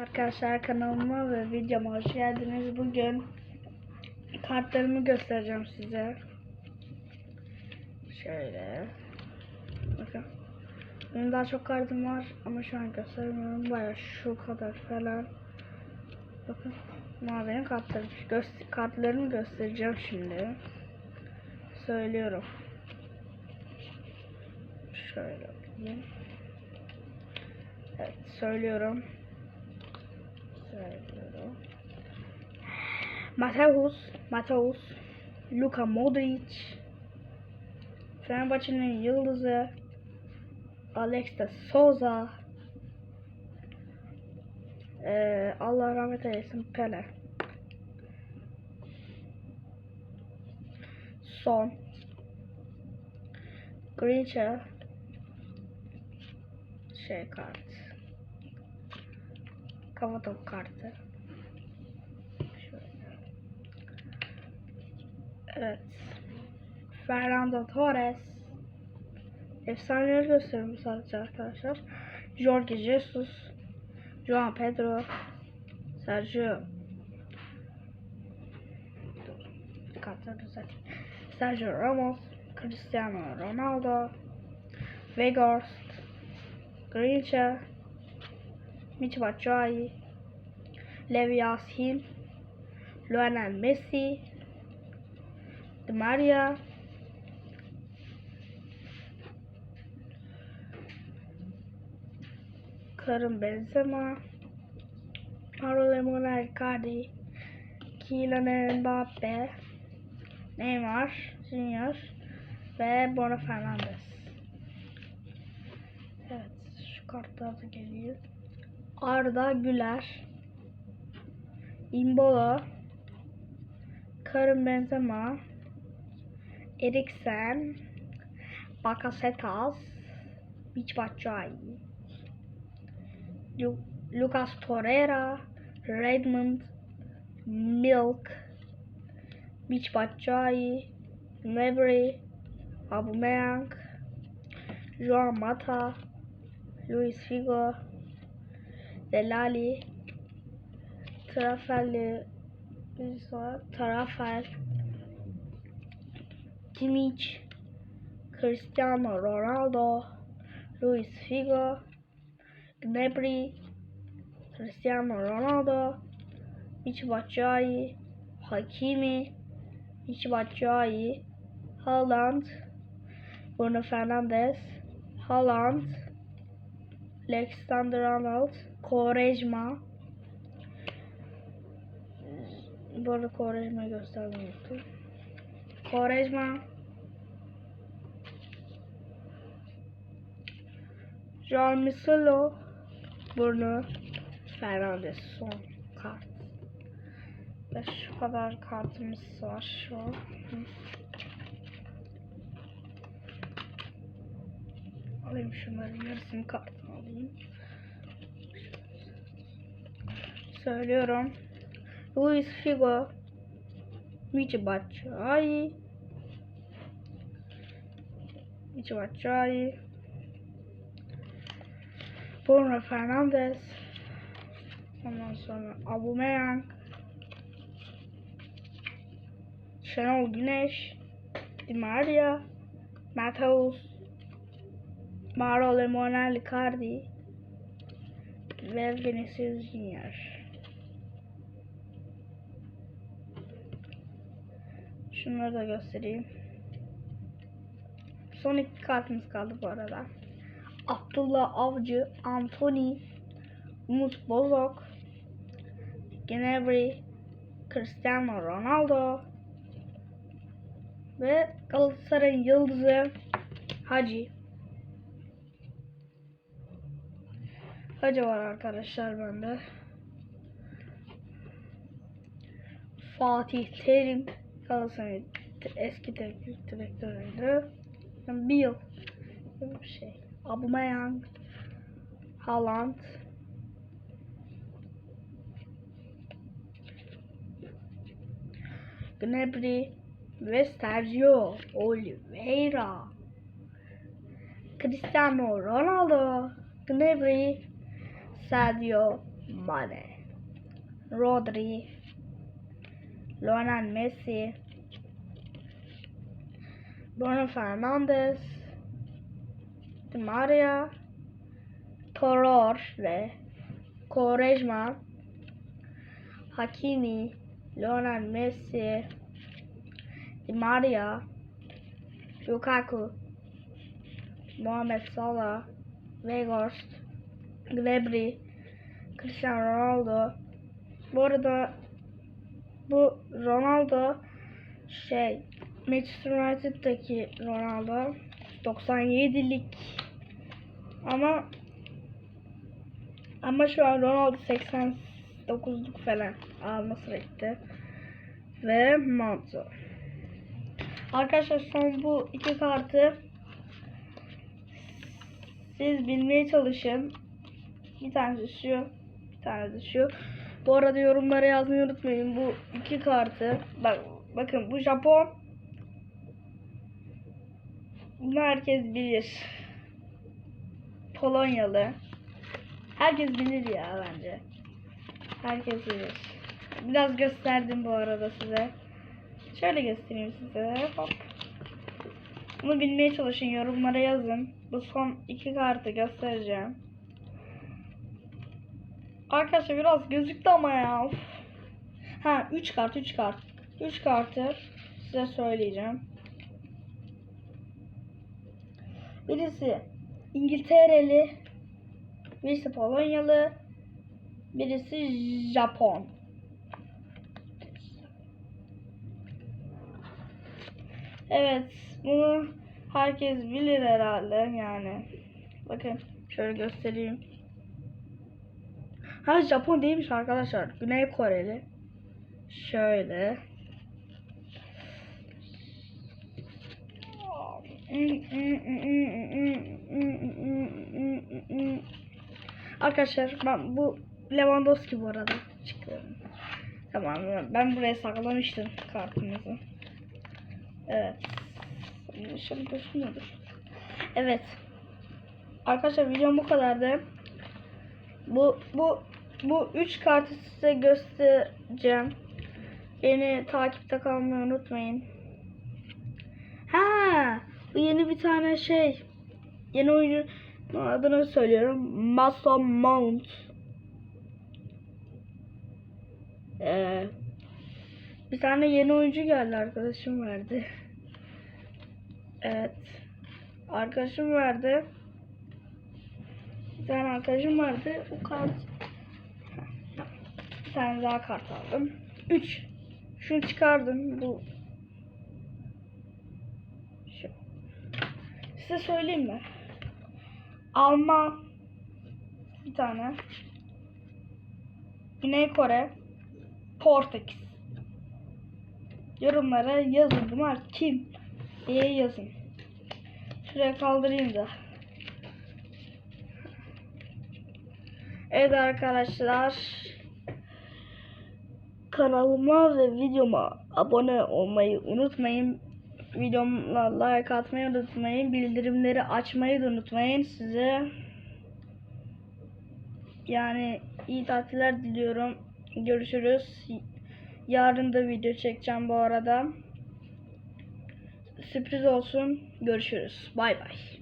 Arkadaşlar kanalıma ve videoma hoş geldiniz. Bugün kartlarımı göstereceğim size. Şöyle. Bakın. Benim daha çok kartım var ama şu an göstermiyorum. Baya şu kadar falan. Bakın. Bunlar benim kartlarım. Göster kartlarımı göstereceğim şimdi. Söylüyorum. Şöyle. Evet söylüyorum. Söylüyorum. Mateus, Mateus, Luka Modric, Fenerbahçe'nin yıldızı, Alex de Souza, ee, Allah rahmet eylesin Pele. Son. Grincha. Şey kart. Kafa topu kartı. Evet. Fernando Torres. Efsaneleri gösteriyorum sadece arkadaşlar. Jorge Jesus. João Pedro. Sergio. Kartları düzelteyim. Sergio Ramos. Cristiano Ronaldo. Weghorst. Grincha. Michi Batshuayi, Levi Yasin, Lionel Messi, Di Maria, Karim Benzema, Mauro Lemona Icardi, Kylian Mbappe, Neymar Junior ve Bruno Fernandes. Evet, şu kartlar da geliyor. Arda Güler, Imbolo, Karim Benzema, Eriksen, Bakasetas, Mich Batshuayi, Lu Lucas Torreira, Redmond, Milk, Mich Batshuayi, Gnabry, Aubameyang, João Mata, Luis Figo, Delali, Trafelli, Trafel, Kimmich, Cristiano Ronaldo, Luis Figo, Gnabry, Cristiano Ronaldo, Mich Batshuayi, Hakimi, Mich Batshuayi, Haaland, Bruno Fernandes, Haaland, Alexander Arnold, Quaresma. Bu arada Quaresma'yı göstermeyi unuttum. Quaresma. Jean Misolo. Bruno Fernandes son kart. Ve şu kadar kartımız var şu an. Alayım şunların yarısını kartını alayım. Söylüyorum. Luis Figo, Michi Batshuayi, Michi Batshuayi, Bruno Fernandes, ondan sonra Aubameyang, Şenol Güneş, Di Maria, Mateus, Mauro Lemona Icardi ve Vinicius Junior. Şunları da göstereyim. Son iki kartımız kaldı bu arada. Abdullah Avcı, Anthony, Umut Bozok, Gnabry, Cristiano Ronaldo ve Galatasaray'ın yıldızı Hacı. Hacı var arkadaşlar bende. Fatih Terim Galatasaray eski teknik direktörüydü. Gibi bir şey. Aubameyang, Haaland, Gnabry ve Sergio Oliveira. Cristiano Ronaldo, Gnabry, Sadio Mane, Rodri, Lionel Messi, Bruno Fernandes, Di Maria, Torre, Quaresma, Hakimi, Lionel Messi, Di Maria, Lukaku, Muhammed Salah, Weghorst, Gnabry, Cristiano Ronaldo. Bu arada bu Ronaldo şey Manchester United'daki Ronaldo 97'lik ama ama şu an Ronaldo 89'luk falan alması gitti. Ve Monzo. Arkadaşlar son bu iki kartı siz bilmeye çalışın. Bir tanesi şu, bir tanesi şu. Bu arada yorumlara yazmayı unutmayın. Bu iki kartı. Bak, bakın bu Japon. Bunu herkes bilir. Polonyalı. Herkes bilir ya bence. Herkes bilir. Biraz gösterdim bu arada size. Şöyle göstereyim size. Hop. Bunu bilmeye çalışın. Yorumlara yazın. Bu son iki kartı göstereceğim. Arkadaşlar biraz gözüktü ama ya. Ha 3 kart 3 kart. 3 kartı size söyleyeceğim. Birisi İngiltereli, birisi Polonyalı, birisi Japon. Evet, bunu herkes bilir herhalde yani. Bakın şöyle göstereyim. Ha Japon değilmiş arkadaşlar. Güney Koreli. Şöyle. Arkadaşlar ben bu Lewandowski bu arada çıkıyorum. Tamam ben buraya saklamıştım kartımızı. Evet. Şimdi düşünüyordur. Evet. Arkadaşlar videom bu kadardı. Bu bu bu üç kartı size göstereceğim. Beni takipte kalmayı unutmayın. Ha, bu yeni bir tane şey. Yeni oyuncu adını söylüyorum. Mason Mount. Ee, bir tane yeni oyuncu geldi arkadaşım verdi. Evet. Arkadaşım verdi. Bir tane arkadaşım vardı. O kart. Tane daha kart aldım. 3. Şunu çıkardım. Bu. Şu. Size söyleyeyim mi? Alman. Bir tane. Güney Kore. Portekiz. Yorumlara yazın. Bunlar kim? diye yazın. Şuraya kaldırayım da. Evet arkadaşlar. Kanalıma ve videoma abone olmayı unutmayın. Videoma like atmayı unutmayın. Bildirimleri açmayı da unutmayın. Size yani iyi tatiller diliyorum. Görüşürüz. Yarın da video çekeceğim bu arada. Sürpriz olsun. Görüşürüz. Bay bay.